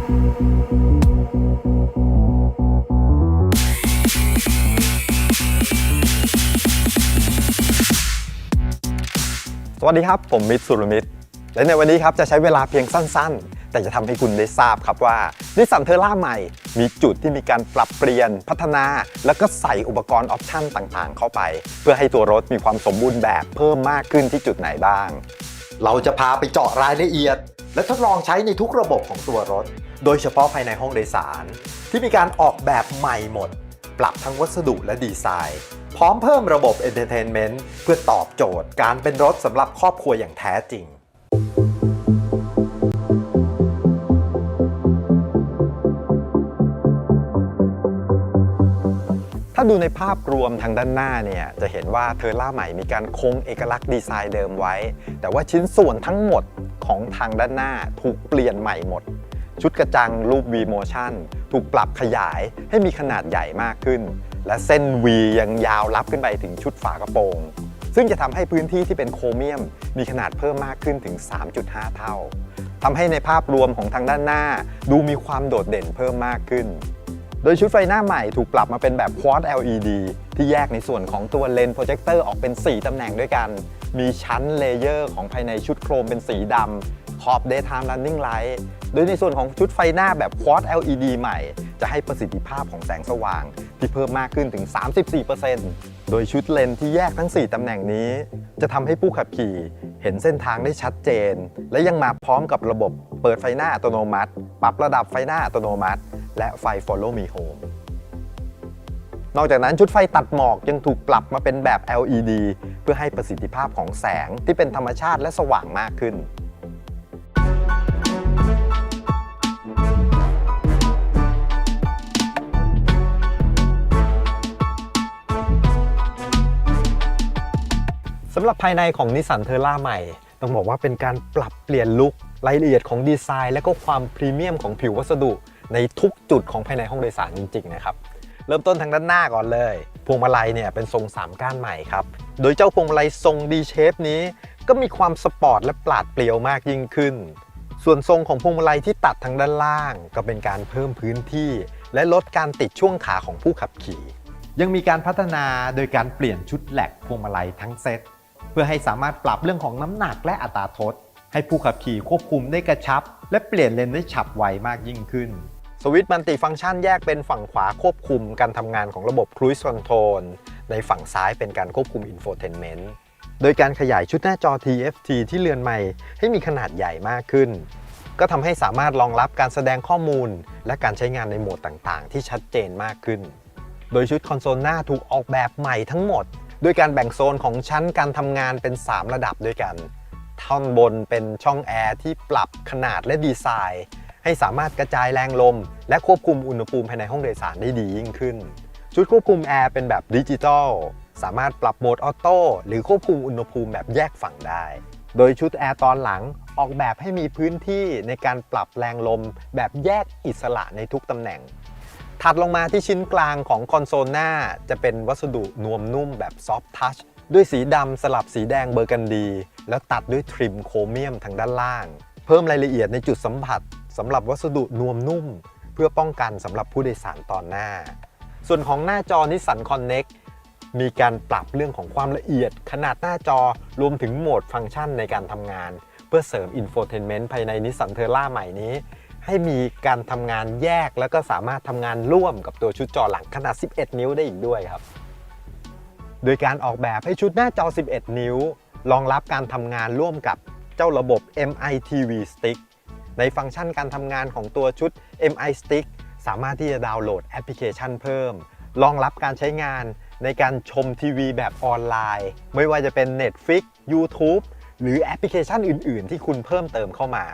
สวัสดีครับ ผมมิตรสุรมิตร และในวันนี้ครับจะใช้เวลาเพียงสั้นๆ แต่จะทำให้คุณได้ทราบครับว่านิสสันเทอร่าใหม่ มีจุดที่มีการปรับเปลี่ยนพัฒนา แล้วก็ใส่อุปกรณ์ออปชั่นต่างๆ เข้าไป เพื่อให้ตัวรถมีความสมบูรณ์แบบเพิ่มมากขึ้นที่จุดไหนบ้าง เราจะพาไปเจาะรายละเอียด และทดลองใช้ในทุกระบบของตัวรถ โดยเฉพาะภายในห้องโดยสาร ที่มีการออกแบบใหม่หมด ปรับทั้งวัสดุและดีไซน์ พร้อมเพิ่มระบบ Entertainment เพื่อตอบโจทย์การเป็นรถสำหรับครอบครัวอย่างแท้จริงถ้าดูในภาพรวมทางด้านหน้าเนี่ยจะเห็นว่าเทอร่าใหม่มีการคงเอกลักษณ์ดีไซน์เดิมไว้ แต่ว่าชิ้นส่วนทั้งหมดของทางด้านหน้าถูกเปลี่ยนใหม่หมด ชุดกระจังรูป V motion ถูกปรับขยายให้มีขนาดใหญ่มากขึ้น และเส้น V ยังยาวลับขึ้นไปถึงชุดฝากระโปรง ซึ่งจะทำให้พื้นที่ที่เป็นโครเมียม มีขนาดเพิ่มมากขึ้นถึง 3.5 เท่าทำให้ในภาพรวมของทางด้านหน้า ดูมีความโดดเด่นเพิ่มมากขึ้น โดยชุดไฟหน้าใหม่ถูกปรับมาเป็นแบบ Quad LED ที่แยกในส่วนของตัวเลนส์โปรเจคเตอร์ออกเป็น 4 ตำแหน่งด้วยกัน มีชั้นเลเยอร์ของภายในชุดโครมเป็นสีดำขอบ Daytime Running Light โดยในส่วนของชุดไฟหน้าแบบ Quad LED ใหม่ จะให้ประสิทธิภาพของแสงสว่าง ที่เพิ่มมากขึ้นถึง 34%โดยชุดเลนส์ที่แยกทั้ง 4 ตำแหน่งนี้ จะทำให้ผู้ขับขี่เห็นเส้นทางได้ชัดเจน และยังมาพร้อมกับระบบเปิดไฟหน้าอัตโนมัติ ปรับระดับไฟหน้าอัตโนมัติ และไฟ Follow Me Home นอกจากนั้นชุดไฟตัดหมอกยังถูกปรับมาเป็นแบบ LED เพื่อให้ประสิทธิภาพของแสงที่เป็นธรรมชาติและสว่างมากขึ้นำหรับภายในของนิสสันเทอร่าใหม่ ต้องบอกว่าเป็นการปรับเปลี่ยนลุครายละเอียดของดีไซน์ และก็ความพรีเมียมของผิววัสดุในทุกจุดของภายในห้องโดยสารจริงๆนะครับเริ่มต้นทางด้านหน้าก่อนเลย พวงมาลัยเนี่ยเป็นทรง 3 ก้านใหม่ครับ โดยเจ้าพวงมาลัยทรง D shape นี้ ก็มีความสปอร์ตและปราดเปรียวมากยิ่งขึ้น ส่วนทรงของพวงมาลัยที่ตัดทางด้านล่าง ก็เป็นการเพิ่มพื้นที่ และลดการติดช่วงขาของผู้ขับขี่ ยังมีการพัฒนาโดยการเปลี่ยนชุดแหลกพวงมาลัยทั้งเซต เพื่อให้สามารถปรับเรื่องของน้ำหนักและอัตราทด ให้ผู้ขับขี่ควบคุมได้กระชับ และเปลี่ยนเลนได้ฉับไวมากยิ่งขึ้นสวิตช์มัลติฟังก์ชันแยกเป็นฝั่งขวาควบคุมการทำงานของระบบ Cruise Control ในฝั่งซ้ายเป็นการควบคุม Infotainment โดยการขยายชุดหน้าจอ TFT ที่เรือนใหม่ให้มีขนาดใหญ่มากขึ้น ก็ทำให้สามารถรองรับการแสดงข้อมูล และการใช้งานในโหมดต่างๆ ที่ชัดเจนมากขึ้น โดยชุดคอนโซลหน้าถูกออกแบบใหม่ทั้งหมด โดยการแบ่งโซนของชั้นการทำงานเป็น 3 ระดับด้วยกันท่อนบนเป็นช่องแอร์ที่ปรับขนาดและดีไซน์ ให้สามารถกระจายแรงลม และควบคุมอุณหภูมิภายในห้องโดยสารได้ดียิ่งขึ้น ชุดควบคุมแอร์เป็นแบบดิจิตอลสามารถปรับโหมดออโต้หรือควบคุมอุณหภูมิแบบแยกฝั่งได้ โดยชุดแอร์ตอนหลังออกแบบให้มีพื้นที่ในการปรับแรงลมแบบแยกอิสระในทุกตำแหน่ง ถัดลงมาที่ชิ้นกลางของคอนโซลหน้า จะเป็นวัสดุนวมนุ่มแบบซอฟ t ์ทัชด้วยสีดำสลับสีแดงเบอร์กันดี แล้วตัดด้วยทริมโครเมียมทางด้านล่าง เพิ่มรายละเอียดในจุดสัมผัสสำหรับวัสดุนวมนุ่ม เพื่อป้องกันสำหรับผู้โดยสารตอนหน้า ส่วนของหน้าจอนิสสันคอนเน็กมีการปรับเรื่องของความละเอียด ขนาดหน้าจอรวมถึงโหมดฟังก์ชันในการทำงาน เพื่อเสริมอินโฟเทนเมนต์ภายในนิสสันเทอร่าใหม่นี้ ให้มีการทำงานแยกแล้วก็สามารถทำงานร่วมกับตัวชุดจอหลังขนาด 11 นิ้วได้อีกด้วยครับ โดยการออกแบบให้ชุดหน้าจอ 11 นิ้ว รองรับการทำงานร่วมกับเจ้าระบบ MITV Stick ในฟังก์ชันการทำงานของตัวชุด MI Stick สามารถที่จะดาวน์โหลดแอปพลิเคชันเพิ่ม รองรับการใช้งานในการชมทีวีแบบออนไลน์ ไม่ว่าจะเป็น Netflix YouTube หรือแอปพลิเคชันอื่น ๆ ที่คุณเพิ่มเติมเข้ามา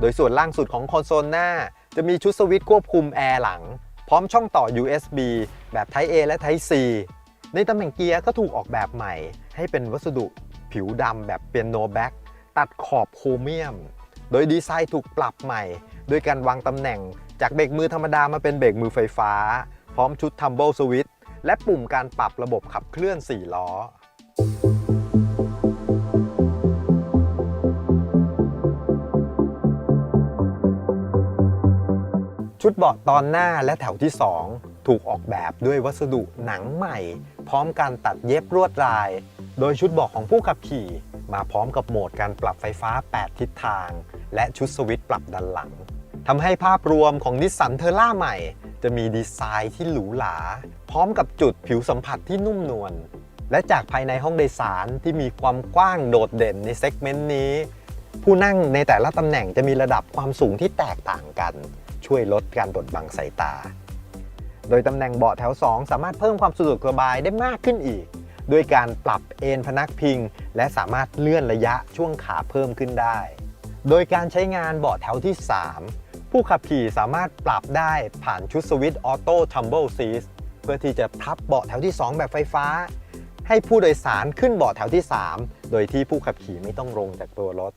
โดยส่วนล่างสุดของคอนโซลหน้า จะมีชุดสวิตช์ควบคุมแอร์หลัง พร้อมช่องต่อ USB แบบ Type A และ Type C ในตำแหน่งเกียร์ก็ถูกออกแบบใหม่ ให้เป็นวัสดุผิวดำแบบเปียโนแบ็กตัดขอบโครเมียม โดยดีไซน์ถูกปรับใหม่ โดยการวางตำแหน่งจากเบรกมือธรรมดามาเป็นเบรกมือไฟฟ้า พร้อมชุด Tumble Switch และปุ่มการปรับระบบขับเคลื่อน 4 ล้อ ชุดเบาะตอนหน้าและแถวที่ 2 ถูกออกแบบด้วยวัสดุหนังใหม่ พร้อมการตัดเย็บลวดลาย โดยชุดเบอกของผู้ขับขี่ มาพร้อมกับโหมดการปรับไฟฟ้า 8 ทิศทาง และชุดสวิตช์ปรับด้านหลังทำให้ภาพรวมของนิสสันเทอร่าใหม่ จะมีดีไซน์ที่หรูหราพร้อมกับจุดผิวสัมผัสที่นุ่มนวลและจากภายในห้องโดยสารที่มีความกว้างโดดเด่นในเซกเมนต์นี้ ผู้นั่งในแต่ละตำแหน่งจะมีระดับความสูงที่แตกต่างกัน ช่วยลดการบดบังสายตา โดยตำแหน่งเบาะแถว 2 สามารถเพิ่มความสะดวกสบายได้มากขึ้นอีก ด้วยการปรับเอนพนักพิง และสามารถเลื่อนระยะช่วงขาเพิ่มขึ้นได้ โดยการใช้งานเบาะแถวที่ 3 ผู้ขับขี่สามารถปรับได้ผ่านชุดสวิตช์ออโต้ทัมเบิลซีสเพื่อที่จะพับเบาะแถวที่ 2 แบบไฟฟ้า ให้ผู้โดยสารขึ้นเบาะแถวที่ 3 โดยที่ผู้ขับขี่ไม่ต้องลงจากตัวรถ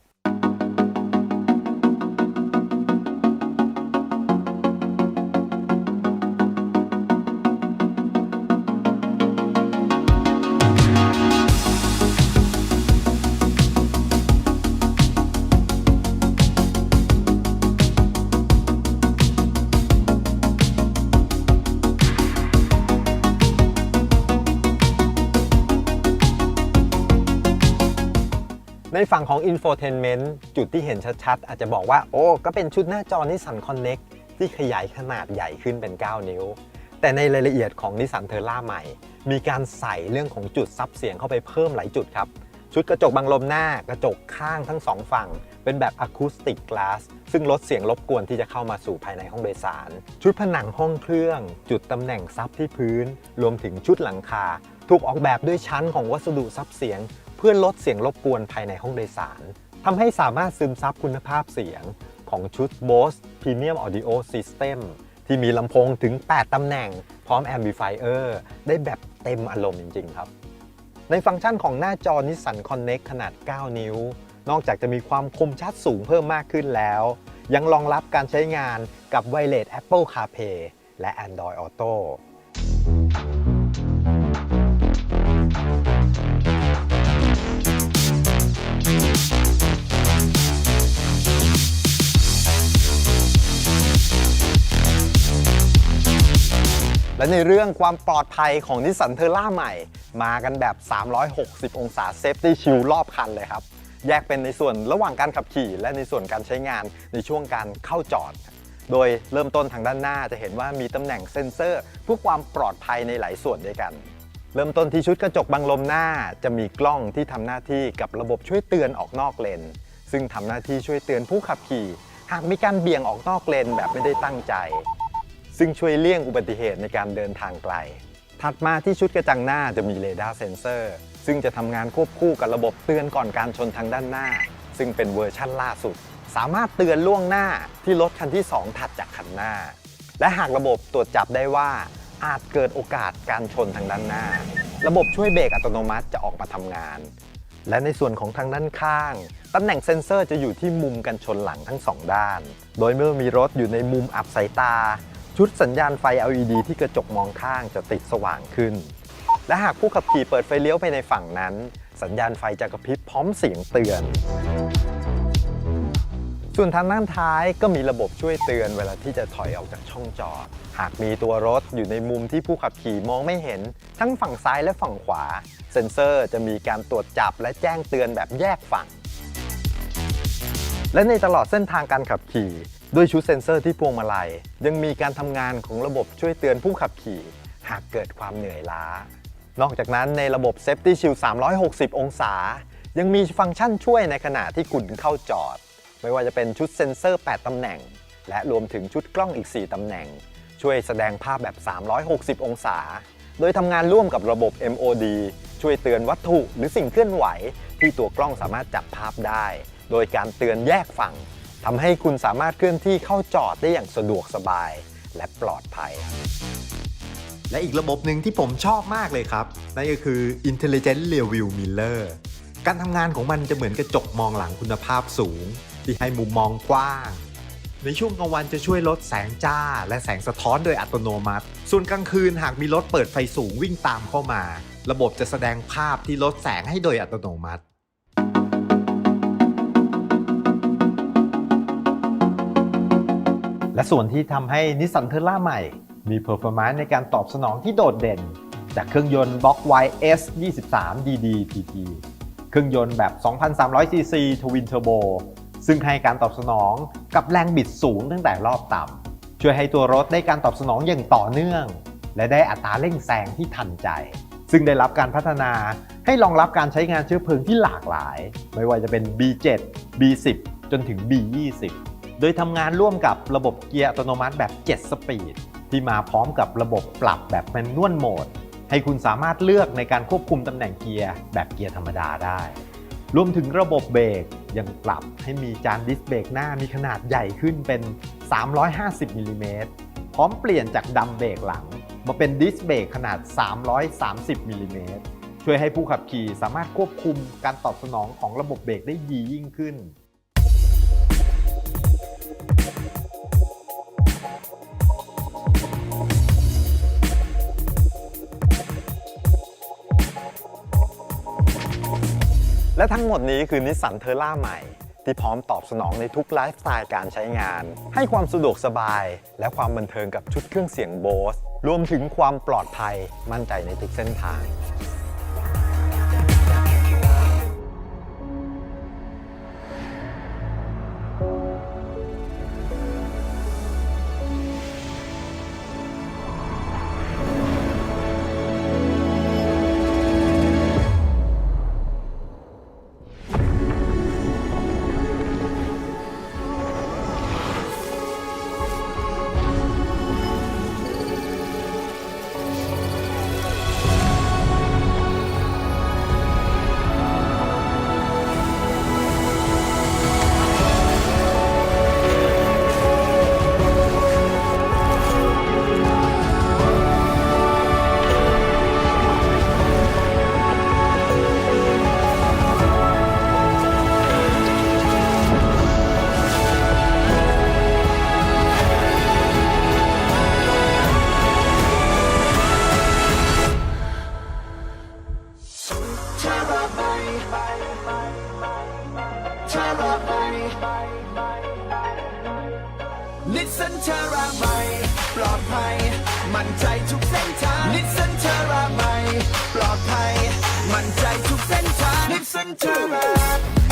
ฝั่งของ Infotainment จุดที่เห็นชัดๆ อาจจะบอกว่า โอ้ ก็เป็นชุดหน้าจอ Nissan Connect ที่ขยายขนาดใหญ่ขึ้นเป็น 9 นิ้ว แต่ในรายละเอียดของ Nissan t e r r a ใหม่ มีการใส่เรื่องของจุดซับเสียงเข้าไปเพิ่มหลายจุดครับ ชุดกระจกบังลมหน้ากระจกข้างทั้งสองฝั่ง เป็นแบบ Acoustic Glass ซึ่งลดเสียงรบกวนที่จะเข้ามาสู่ภายในห้องโดยสาร ชุดผนังห้องเครื่อง จุดตำแหน่งซับที่พื้น รวมถึงชุดหลังคา ถูกออกแบบด้วยชั้นของวัสดุซับเสียง พื่อลดเสียงรบกวนภายในห้องโดยสารทำให้สามารถซึมซับคุณภาพเสียงของชุด Bose Premium Audio System ที่มีลำโพงถึง 8 ตำแหน่ง พร้อม Amplifier ได้แบบเต็มอารมณ์จริง ๆ ครับ ในฟังก์ชันของหน้าจอ Nissan Connect ขนาด 9 นิ้ว นอกจากจะมีความคมชัดสูงเพิ่มมากขึ้นแล้ว ยังรองรับการใช้งานกับ Wireless Apple CarPlay และ Android Auto และในเรื่องความปลอดภัยของนิสสันเทอร่าใหม่ มากันแบบ 360 องศาเซฟตี้ชิลรอบคันเลยครับ แยกเป็นในส่วนระหว่างการขับขี่ และในส่วนการใช้งานในช่วงการเข้าจอด โดยเริ่มต้นทางด้านหน้าจะเห็นว่ามีตำแหน่งเซ็นเซอร์เพื่อความปลอดภัยในหลายส่วนด้วยกัน เริ่มต้นที่ชุดกระจกบังลมหน้า จะมีกล้องที่ทำหน้าที่กับระบบช่วยเตือนออกนอกเลน ซึ่งทำหน้าที่ช่วยเตือนผู้ขับขี่ หากมีการเบี่ยงออกนอกเลนแบบไม่ได้ตั้งใจ ซึ่งช่วยเลี่ยงอุบัติเหตุในการเดินทางไกล ถัดมาที่ชุดกระจังหน้าจะมีเรดาร์เซนเซอร์ ซึ่งจะทำงานควบคู่กับระบบเตือนก่อนการชนทางด้านหน้า ซึ่งเป็นเวอร์ชั่นล่าสุด สามารถเตือนล่วงหน้าที่รถคันที่ 2 ถัดจากคันหน้า และหากระบบตรวจจับได้ว่า อาจเกิดโอกาสการชนทางด้านหน้า ระบบช่วยเบรกอัตโนมัติจะออกมาทำงาน และในส่วนของทางด้านข้างตำแหน่งเซ็นเซอร์จะอยู่ที่มุมกันชนหลังทั้งสองด้าน โดยเมื่อมีรถอยู่ในมุมอับสายตา ชุดสัญญาณไฟ LED ที่กระจกมองข้างจะติดสว่างขึ้น และหากผู้ขับขี่เปิดไฟเลี้ยวไปในฝั่งนั้น สัญญาณไฟจะกระพริบพร้อมเสียงเตือน ส่วนทางด้านท้ายก็มีระบบช่วยเตือนเวลาที่จะถอยออกจากช่องจอด หากมีตัวรถอยู่ในมุมที่ผู้ขับขี่มองไม่เห็น ทั้งฝั่งซ้ายและฝั่งขวา เซ็นเซอร์จะมีการตรวจจับและแจ้งเตือนแบบแยกฝั่งและในตลอดเส้นทางการขับขี่ ด้วยชุดเซ็นเซอร์ที่พวงมาลัย ยังมีการทำงานของระบบช่วยเตือนผู้ขับขี่ หากเกิดความเหนื่อยล้า นอกจากนั้นในระบบ Safety Shield 360 องศา ยังมีฟังก์ชันช่วยในขณะที่คุณเข้าจอด ไม่ว่าจะเป็นชุดเซ็นเซอร์ 8 ตำแหน่ง และรวมถึงชุดกล้องอีก 4 ตำแหน่ง ช่วยแสดงภาพแบบ 360 องศา โดยทำงานร่วมกับระบบ MOD ช่วยเตือนวัตถุหรือสิ่งเคลื่อนไหว ที่ตัวกล้องสามารถจับภาพได้ โดยการเตือนแยกฝั่ง ทำให้คุณสามารถเคลื่อนที่เข้าจอดได้อย่างสะดวกสบายและปลอดภัย และอีกระบบหนึ่งที่ผมชอบมากเลยครับ นั่นก็คือ Intelligent Rear View Mirror การทำงานของมันจะเหมือนกระจกมองหลังคุณภาพสูง ที่ให้มุมมองกว้าง ในช่วงกลางวันจะช่วยลดแสงจ้า และแสงสะท้อนโดยอัตโนมัติ ส่วนกลางคืนหากมีรถเปิดไฟสูงวิ่งตามเข้ามา ระบบจะแสดงภาพที่ลดแสงให้โดยอัตโนมัติ และส่วนที่ทำให้นิสสันเทอร่าใหม่ มี performance ในการตอบสนองที่โดดเด่น จากเครื่องยนต์ Block YS 23 DD TT เครื่องยนต์แบบ 2,300 cc Twin Turbo ซึ่งให้การตอบสนองกับแรงบิดสูงตั้งแต่รอบต่ำช่วยให้ตัวรถได้การตอบสนองอย่างต่อเนื่อง และได้อัตราเร่งแซงที่ทันใจ ซึ่งได้รับการพัฒนาให้รองรับการใช้งานเชื้อเพลิงที่หลากหลาย ไม่ว่าจะเป็น B7 B10 จนถึง B20 โดยทำงานร่วมกับระบบเกียร์อัตโนมัติแบบ 7 สปีด ที่มาพร้อมกับระบบปรับแบบแมนนวลโหมด ให้คุณสามารถเลือกในการควบคุมตำแหน่งเกียร์แบบเกียร์ธรรมดาได้ รวมถึงระบบเบรกยังปรับให้มีจานดิสเบรกหน้ามีขนาดใหญ่ขึ้นเป็น 350มิลลิเมตรพร้อมเปลี่ยนจากดัมเบรกหลัง มาเป็นดิสเบรกขนาด 330มิลลิเมตรช่วยให้ผู้ขับขี่สามารถควบคุมการตอบสนองของระบบเบรกได้ดียิ่งขึ้น และทั้งหมดนี้คือนิสสันเทอร่าใหม่ ที่พร้อมตอบสนองในทุกไลฟ์สไตล์การใช้งาน ให้ความสะดวกสบาย และความบันเทิงกับชุดเครื่องเสียงโบสรวมถึงความปลอดภัยมั่นใจในทุกเส้นทาง เส้นทางนิสสันเทอร่าใหม่ปลอดภัย มั่นใจทุกเส้นทางนิสสันเทอรา